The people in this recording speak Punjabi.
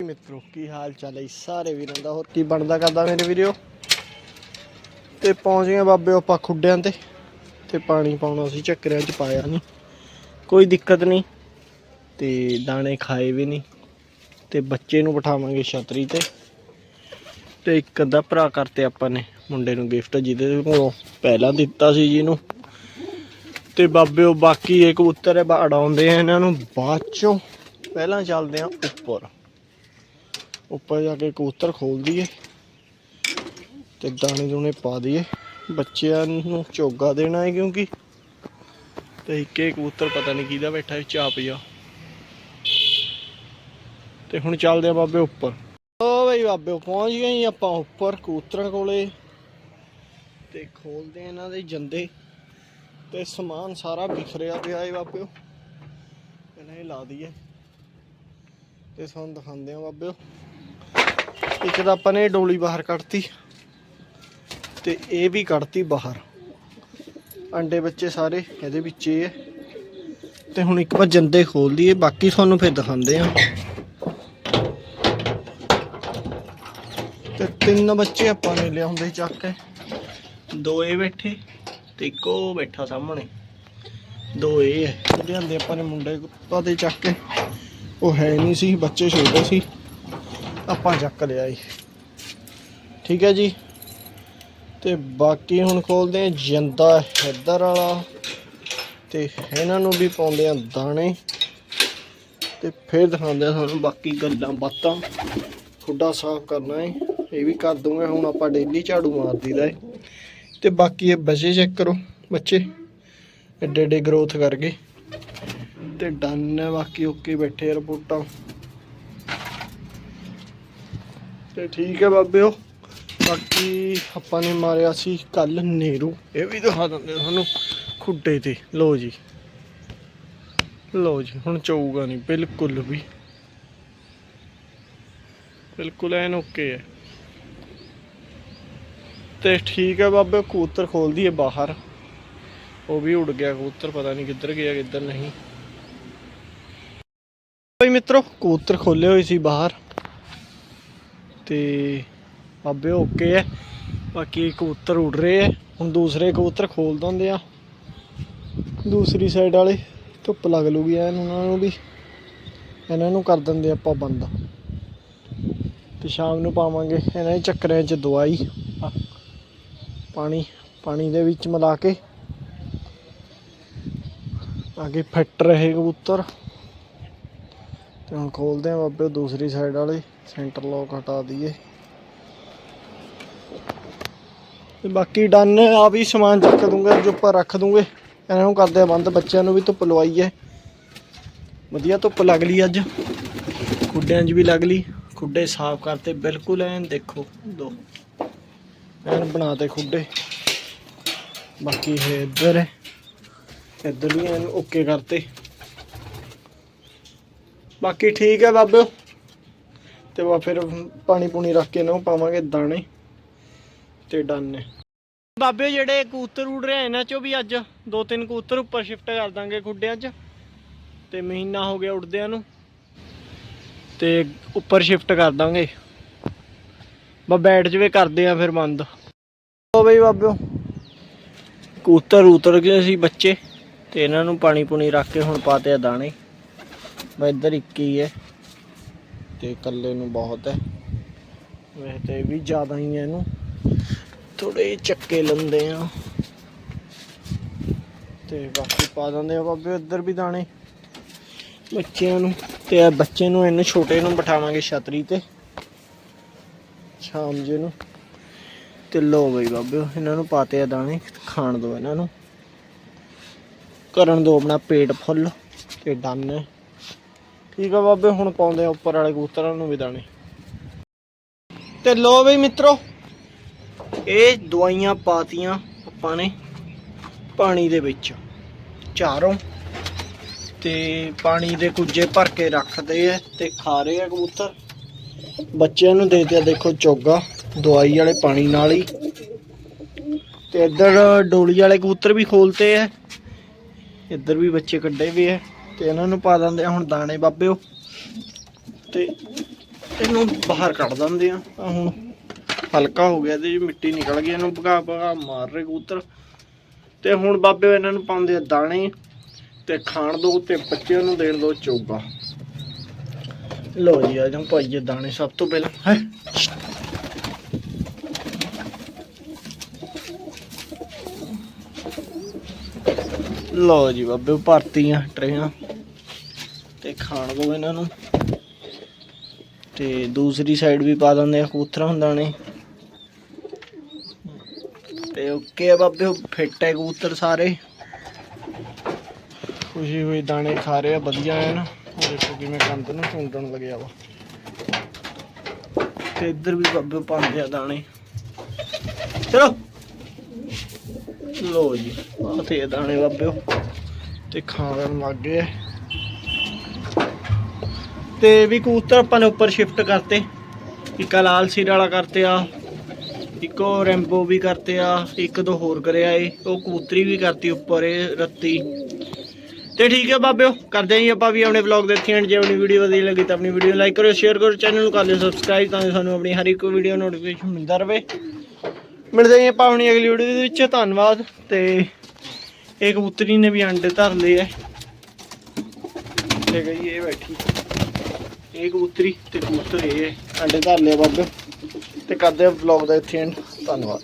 ਮਿੱਤਰੋ, ਕੀ ਹਾਲ ਚਾਲ ਹੈ ਸਾਰੇ ਵੀਰਾਂ ਦਾ? ਹੋਰ ਕੀ ਬਣਦਾ ਕਰਦਾ ਮੇਰੇ ਵੀਰੋ ਤੇ ਪਹੁੰਚ ਗਏ ਬਾਬੇ ਆਪਾਂ ਖੁੱਡਿਆਂ ਤੇ ਤੇ ਪਾਣੀ ਪਾਉਣਾ ਸੀ ਚੱਕਰਿਆਂ 'ਚ ਪਾਇਆ ਨਹੀਂ ਕੋਈ ਦਿੱਕਤ ਨਹੀਂ ਤੇ ਦਾਣੇ ਖਾਏ ਵੀ ਨਹੀਂ ਤੇ ਬੱਚੇ ਨੂੰ ਬਿਠਾਵਾਂਗੇ ਛਤਰੀ ਤੇ। ਤੇ ਇੱਕ ਅੱਧਾ ਭਰਾ ਕਰਤੇ ਆਪਾਂ ਨੇ, ਮੁੰਡੇ ਨੂੰ ਗਿਫਟ ਜਿਹਦੇ ਕੋਲੋਂ ਪਹਿਲਾਂ ਦਿੱਤਾ ਸੀ ਜਿਹਨੂੰ। ਤੇ ਬਾਬੇ ਉਹ ਬਾਕੀ ਇਹ ਕਬੂਤਰ ਹੈ ਅੜਾਉਂਦੇ ਆ ਇਹਨਾਂ ਨੂੰ, ਬਾਅਦ ਚੋਂ ਪਹਿਲਾਂ ਚੱਲਦੇ ਆ ਉੱਪਰ। ਉੱਪਰ ਜਾ ਕੇ ਕਬੂਤਰ ਖੋਲ ਦਈਏ ਤੇ ਦਾਣੇ ਦੂਣੇ ਪਾ ਦਈਏ। ਬੱਚਿਆਂ ਨੂੰ ਚੋਗਾ ਦੇਣਾ ਹੈ ਕਿਉਂਕਿ ਤੇ ਇੱਕੇ ਕਬੂਤਰ ਪਤਾ ਨਹੀਂ ਕਿਹਦਾ ਬੈਠਾ ਹੈ ਚਾਪ ਜਾ ਤੇ ਹੁਣ ਚੱਲਦੇ ਆ ਬਾਬੇ ਉੱਪਰ। ਓ ਬਈ ਬਾਬੇ, ਪਹੁੰਚ ਗਏ ਆਪਾਂ ਉੱਪਰ ਕਬੂਤਰਾਂ ਕੋਲੇ ਤੇ ਖੋਲਦੇ ਆ ਇਹਨਾਂ ਦੇ ਜੰਦੇ। ਤੇ ਸਮਾਨ ਸਾਰਾ ਬਿਖਰਿਆ ਪਿਆ ਹੈ ਬਾਬਿਓ ਇਹਨਾਂ ਇਹ ਲਾ ਦਈਏ। ਤੇ ਤੁਹਾਨੂੰ ਦਿਖਾਉਂਦੇ ਆ ਬਾਬਿਓ ਇੱਕ ਤਾਂ ਆਪਾਂ ਨੇ ਇਹ ਡੋਲੀ ਬਾਹਰ ਕੱਢਤੀ ਤੇ ਇਹ ਵੀ ਕੱਢਤੀ ਬਾਹਰ। ਅੰਡੇ ਬੱਚੇ ਸਾਰੇ ਇਹਦੇ ਵਿੱਚ ਹੀ ਹੈ ਤੇ ਹੁਣ ਇੱਕ ਵਾਰ ਜੰਦੇ ਖੋਲ ਦਈਏ, ਬਾਕੀ ਤੁਹਾਨੂੰ ਫਿਰ ਦਿਖਾਉਂਦੇ ਆ। ਤੇ ਤਿੰਨ ਬੱਚੇ ਆਪਾਂ ਨੇ ਲਿਆਉਂਦੇ ਚੱਕ ਕੇ। ਦੋ ਇਹ ਬੈਠੇ ਤੇ ਇੱਕ ਉਹ ਬੈਠਾ ਸਾਹਮਣੇ। ਦੋ ਇਹ ਹੈ ਲਿਆਂਦੇ ਆਪਾਂ ਨੇ ਮੁੰਡੇ ਪਾਦੇ ਚੱਕ ਕੇ। ਉਹ ਹੈ ਨਹੀਂ ਸੀ, ਬੱਚੇ ਛੋਟੇ ਸੀ। ਆਪਾਂ ਚੱਕ ਲਿਆ ਜੀ। ਠੀਕ ਹੈ ਜੀ। ਤੇ ਬਾਕੀ ਹੁਣ ਖੋਲਦੇ ਆ ਜੰਦਾ ਹੈਦਰ ਵਾਲਾ। ਤੇ ਇਹਨਾਂ ਨੂੰ ਵੀ ਪਾਉਂਦੇ ਆ ਦਾਣੇ। ਤੇ ਫਿਰ ਦਿਖਾਉਂਦੇ ਆ ਤੁਹਾਨੂੰ ਬਾਕੀ ਗੱਲਾਂ ਬਾਤਾਂ। ਖੁੱਡਾ ਸਾਫ਼ ਕਰਨਾ ਹੈ। ਇਹ ਵੀ ਕਰ ਦੂੰਗਾ, ਹੁਣ ਆਪਾਂ ਡੇਲੀ ਝਾੜੂ ਮਾਰ ਦਈਦਾ ਹੈ। ਤੇ ਬਾਕੀ ਇਹ ਬੱਚੇ ਚੈੱਕ ਕਰੋ, ਬੱਚੇ। ਐਡੇ ਐਡੇ ਗਰੋਥ ਕਰ ਗਏ ਤੇ ਡਨ ਹੈ। ਬਾਕੀ ਓਕੇ ਬੈਠੇ ਰਿਪੋਰਟਾਂ। ਤੇ ਠੀਕ ਹੈ ਬਾਬਿਓ। ਬਾਕੀ ਆਪਾਂ ਨੇ ਮਾਰਿਆ ਸੀ ਕੱਲ ਨੇਰੂ। ਇਹ ਵੀ ਦਿਖਾ ਦਿੰਦੇ ਤੁਹਾਨੂੰ ਖੁੱਡੇ ਤੇ। ਲੋ ਜੀ। ਲੋ ਜੀ, ਹੁਣ ਚਊਗਾ ਨਹੀਂ, ਬਿਲਕੁਲ ਵੀ। ਬਿਲਕੁਲ ਐਨ ਓਕੇ ਹੈ। ਤੇ ਠੀਕ ਹੈ ਬਾਬੇ ਕਬੂਤਰ ਖੋਲਦੀ ਹੈ ਬਾਹਰ। ਉਹ ਵੀ ਉੱਡ ਗਿਆ ਕਬੂਤਰ, ਪਤਾ ਨਹੀਂ ਕਿੱਧਰ ਗਿਆ, ਕਿੱਧਰ ਨਹੀਂ। ਬਈ ਮਿੱਤਰੋ, ਕਬੂਤਰ ਖੋਲੇ ਹੋਏ ਸੀ ਬਾਹਰ। ਤੇ ਬਾਬੇ ਓਕੇ ਹੈ ਬਾਕੀ ਕਬੂਤਰ ਉੱਡ ਰਹੇ ਹੈ ਹੁਣ ਦੂਸਰੇ ਕਬੂਤਰ ਖੋਲ ਦਿੰਦੇ ਆ। ਦੂਸਰੀ ਸਾਈਡ ਵਾਲੇ, ਧੁੱਪ ਲੱਗ ਲੂਗੀ ਐਨ ਉਹਨਾਂ ਨੂੰ ਵੀ। ਇਹਨਾਂ ਨੂੰ ਕਰ ਦਿੰਦੇ ਆਪਾਂ ਬੰਦ। ਤੇ ਸ਼ਾਮ ਨੂੰ ਪਾਵਾਂਗੇ ਇਹਨਾਂ ਦੇ ਚੱਕਰਿਆਂ 'ਚ ਦਵਾਈ। ਪਾਣੀ ਪਾਣੀ ਦੇ ਵਿੱਚ ਮਿਲਾ ਕੇ। ਤਾਂ ਕਿ ਫਿੱਟ ਰਹੇ ਕਬੂਤਰ। ਤੇ ਹੁਣ ਖੋਲਦੇ ਆ ਬਾਬੇ ਦੂਸਰੀ ਸਾਈਡ ਵਾਲੇ। ਸੈਂਟਰ ਲੋਕ ਹਟਾ ਦਈਏ। ਤੇ ਬਾਕੀ ਡਨ ਆ ਵੀ ਸਮਾਨ ਚੱਕ ਦੂੰਗਾ ਜੋ ਉੱਪਰ ਰੱਖ ਦੂੰਗੇ। ਇਹਨਾਂ ਨੂੰ ਕਰਦੇ ਆ ਬੰਦ, ਬੱਚਿਆਂ ਨੂੰ ਵੀ ਧੁੱਪ ਲਵਾਈ ਹੈ ਵਧੀਆ ਧੁੱਪ ਲੱਗ ਲਈ ਅੱਜ। ਖੁੱਡਿਆਂ 'ਚ ਵੀ ਲੱਗ ਲਈ। ਖੁੱਡੇ ਸਾਫ਼ ਕਰਤੇ, ਬਿਲਕੁਲ ਐਨ ਦੇਖੋ, ਦੋ। ਐਨ ਬਣਾਤੇ ਖੁੱਡੇ। ਬਾਕੀ ਇਹ ਇੱਧਰ ਇੱਧਰ ਵੀ ਐਨ ਓਕੇ ਕਰਤੇ। ਬਾਕੀ ਠੀਕ ਹੈ ਬਾਬਿਓ। ਤੇ ਵਾ ਫਿਰ ਪਾਣੀ ਪੂਣੀ ਰੱਖ ਕੇ ਨਾ ਪਾਵਾਂਗੇ ਦਾਣੇ ਤੇ ਡਨ। ਨੇ ਬਾਬੇ ਜਿਹੜੇ ਕਬੂਤਰ ਉੜ ਰਹੇ ਇਹਨਾਂ ਚੋਂ ਵੀ ਅੱਜ ਦੋ ਤਿੰਨ ਕਬੂਤਰ ਉੱਪਰ ਸ਼ਿਫਟ ਕਰ ਦਾਂਗੇ ਖੁੱਡਿਆਂ 'ਚ ਤੇ ਮਹੀਨਾ ਹੋ ਗਿਆ ਉੜਦਿਆਂ ਨੂੰ ਤੇ ਉੱਪਰ ਸ਼ਿਫਟ ਕਰ ਦਾਂਗੇ। ਬਾ ਬੈਠ ਜਵੇ ਕਰਦੇ ਆ ਫਿਰ ਬੰਦ ਓ ਬਈ ਬਾਬਿਓ ਕਬੂਤਰ ਉਤਰ ਗਏ ਸੀ ਬੱਚੇ ਤੇ ਇਹਨਾਂ ਨੂੰ ਪਾਣੀ ਪੂਣੀ ਰੱਖ ਕੇ ਹੁਣ ਪਾਤੇ ਆ ਦਾਣੇ। ਬਾ ਇੱਧਰ ਇੱਕ ਹੀ ਹੈ। ਤੇ ਇਕੱਲੇ ਨੂੰ ਬਹੁਤ ਹੈ। ਵੈਸੇ ਤੇ ਵੀ ਜ਼ਿਆਦਾ ਹੀ ਹੈ ਇਹਨੂੰ। ਥੋੜੇ ਚੱਕੇ ਲੰਦੇ ਆ। ਤੇ ਬਾਕੀ ਪਾ ਦਿੰਦੇ ਆ ਬਾਬੇ ਇੱਧਰ ਵੀ ਦਾਣੇ। ਬੱਚਿਆਂ ਨੂੰ ਤੇ ਇਹ ਬੱਚੇ ਨੂੰ, ਇਹਨੂੰ ਛੋਟੇ ਨੂੰ ਬਿਠਾਵਾਂਗੇ ਛਤਰੀ ਤੇ। ਸ਼ਾਮ ਜੇ ਨੂੰ। ਤੇ ਲੋ ਬਈ ਬਾਬੇ, ਇਹਨਾਂ ਨੂੰ ਪਾਤੇ ਆ ਦਾਣੇ, ਖਾਣ ਦੋ ਇਹਨਾਂ ਨੂੰ। ਕਰਨ ਦੋ ਆਪਣਾ ਪੇਟ ਫੁੱਲ ਤੇ ਡਨ। ਹੈ ਠੀਕ ਆ ਬਾਬੇ, ਹੁਣ ਪਾਉਂਦੇ ਆ ਉੱਪਰ ਵਾਲੇ ਕਬੂਤਰਾਂ ਨੂੰ ਵੀ ਦਾਣੇ। ਤੇ ਲੋ ਬਈ ਮਿੱਤਰੋ, ਇਹ ਦਵਾਈਆਂ ਪਾਤੀਆਂ ਆਪਾਂ ਨੇ ਪਾਣੀ ਦੇ ਵਿੱਚ, ਚਾਰੋਂ। ਤੇ ਪਾਣੀ ਦੇ ਕੁੱਜੇ ਭਰ ਕੇ ਰੱਖਦੇ ਆ ਤੇ ਖਾ ਰਹੇ ਆ ਕਬੂਤਰ। ਬੱਚਿਆਂ ਨੂੰ ਦੇ ਦਿਆ ਦੇਖੋ ਚੋਗਾ, ਦਵਾਈ ਵਾਲੇ ਪਾਣੀ ਨਾਲ ਹੀ। ਤੇ ਇੱਧਰ ਡੋਲੀ ਵਾਲੇ ਕਬੂਤਰ ਵੀ ਖੋਲਤੇ ਆ। ਇੱਧਰ ਵੀ ਬੱਚੇ ਕੱਢੇ ਵੀ ਆ। ਤੇ ਇਹਨਾਂ ਨੂੰ ਪਾ ਦਿੰਦੇ ਆ, ਹੁਣ ਦਾਣੇ ਬਾਬਿਓ। ਤੇ ਇਹਨੂੰ ਬਾਹਰ ਕੱਢ ਦਿੰਦੇ ਆ। ਆਹ ਹੁਣ ਹਲਕਾ ਹੋ ਗਿਆ ਤੇ ਮਿੱਟੀ ਨਿਕਲ ਗਈ, ਇਹਨੂੰ ਭਗਾ ਭਗਾ ਮਾਰ ਰਹੇ ਕਬੂਤਰ। ਤੇ ਹੁਣ ਬਾਬੇ ਇਹਨਾਂ ਨੂੰ ਪਾਉਂਦੇ ਆ ਦਾਣੇ ਤੇ ਖਾਣ ਦੋ ਤੇ ਬੱਚਿਆਂ ਨੂੰ ਦੇਣ ਦੋ ਚੋਗਾ। ਲੋ ਜੀ, ਆ ਜਾਂ ਪਾਈਏ ਦਾਣੇ ਸਭ ਤੋਂ ਪਹਿਲਾਂ, ਹੈ? ਲੋ ਜੀ ਬਾਬੇ ਭਰਤੀਆਂ, ਟਰੇਆਂ। ਤੇ ਖਾਣ ਦੋ ਇਹਨਾਂ ਨੂੰ। ਤੇ ਦੂਸਰੀ ਸਾਈਡ ਵੀ ਪਾ ਦਿੰਦੇ ਆ, ਕਬੂਤਰਾਂ ਨੂੰ। ਦਾਣੇ ਤੇ ਓਕੇ ਆ ਬਾਬੇ ਫਿੱਟ ਹੈ ਕਬੂਤਰ ਸਾਰੇ। ਖੁਸ਼ੀ ਹੋਈ ਦਾਣੇ ਖਾ ਰਹੇ ਆ, ਵਧੀਆ ਐਨ। ਉਹ ਦੇਖੋ ਕਿਵੇਂ ਕੰਦ ਨੂੰ ਚੁੰਡਣ ਲੱਗਿਆ ਵਾ। ਤੇ ਇੱਧਰ ਵੀ ਬਾਬੇ ਪਾਉਂਦੇ ਆ ਦਾਣੇ। ਚਲੋ। ਲੋ ਜੀ ਆ ਤੇ ਦਾਣੇ ਬਾਬੇ। ਤੇ ਖਾਣ ਲੱਗ ਗਏ ਤੇ ਵੀ ਕਬੂਤਰ ਆਪਾਂ ਨੇ ਉੱਪਰ ਸ਼ਿਫਟ ਕਰਤੇ। ਇੱਕ ਆਹ ਲਾਲ ਸਿਰ ਵਾਲਾ ਕਰਤੇ ਆ, ਇੱਕ ਉਹ ਰੈਂਬੋ ਵੀ ਕਰਤੇ ਆ, ਇੱਕ ਦੋ ਹੋਰ ਕਰਿਆ ਏ ਉਹ ਕਬੂਤਰੀ ਵੀ ਕਰਤੀ ਉੱਪਰ ਇਹ ਰੱਤੀ। ਤੇ ਠੀਕ ਹੈ ਬਾਬਿਓ, ਕਰਦੇ ਆਂ ਜੀ ਆਪਾਂ ਵੀ ਆਪਣੇ ਵਲੌਗ ਦੇ ਇੱਥੇ ਐਂਡ ਜੇ ਆਪਣੀ ਵੀਡੀਓ ਵਧੀਆ ਲੱਗੀ ਤਾਂ ਆਪਣੀ ਵੀਡੀਓ ਲਾਈਕ ਕਰੋ ਸ਼ੇਅਰ ਕਰੋ ਚੈਨਲ ਨੂੰ ਕਰ ਲਿਓ ਸਬਸਕ੍ਰਾਈਬ ਤਾਂ ਕਿ ਸਾਨੂੰ ਆਪਣੀ ਹਰ ਇੱਕ ਵੀਡੀਓ ਨੋਟੀਫਿਕੇਸ਼ਨ ਮਿਲਦਾ ਰਹੇ ਮਿਲਦੇ ਆਂ ਜੀ ਆਪਾਂ ਆਪਣੀ ਅਗਲੀ ਵੀਡੀਓ ਦੇ ਵਿੱਚ, ਧੰਨਵਾਦ। ਤੇ ਇਹ ਕਬੂਤਰੀ ਨੇ ਵੀ ਅੰਡੇ ਧਰ ਲਏ ਐ ਤੇ ਗਈ ਇਹ ਬੈਠੀ। ਇਹ ਕਬੂਤਰੀ ਤੇ ਕਬੂਤਰ ਇਹ ਹੈ। ਅੰਡੇ ਧਰ ਲਿਆ ਬਾਬੇ ਤੇ ਕਰਦੇ ਆ ਵਲੌਗ ਦਾ ਇੱਥੇ ਐਂਡ ਧੰਨਵਾਦ